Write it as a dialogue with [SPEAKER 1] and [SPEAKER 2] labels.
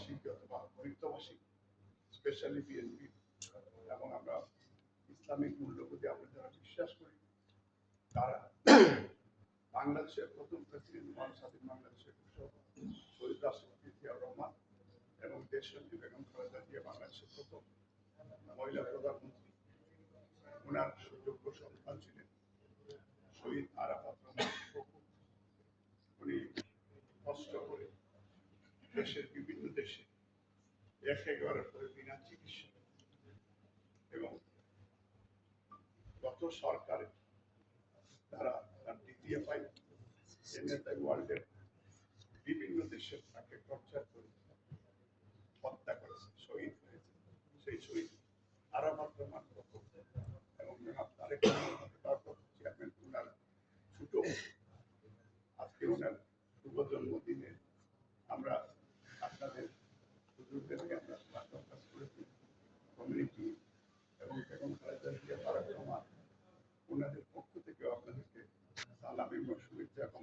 [SPEAKER 1] আবাসিক অথবা বৃত্তবাসী specially BNP এবং আমরা ইসলামিক মূল্যবোধে আমরা যারা বিশ্বাস করি, তারা বাংলাদেশের প্রথম প্রেসিডেন্ট মহান স্বাধীন বাংলাদেশের শহীদ রাষ্ট্রপতি জিয়াউর রহমান এবং দেশনেত্রী বেগম খালেদা জিয়া বাংলাদেশের প্রথম মহিলা প্রধানমন্ত্রী ওনার সুযোগ্য সন্তান ছিলেন শহীদ আরাফাত রহমান প্রভু। উনি কষ্ট করে দেশের বিভিন্ন দেশে। এক এগারো করে বিনা চিকিৎসা। এবং গত সরকারে তারা তার দ্বিতীয় পাই ওয়ার্ল্ডের বিভিন্ন দেশে তাকে টর্চার করে হত্যা করেছে, শহীদ হয়েছে। সেই শহীদ আরাফাত রহমান এবং তারেক চেয়ারম্যান ওনার ছোট আজকে ওনার শুভ জন্মদিনে আমরা কমিউনিটি এবং বেগম ওনাদের পক্ষ থেকেও আপনাদেরকে সালাম এবং শুভেচ্ছা এবং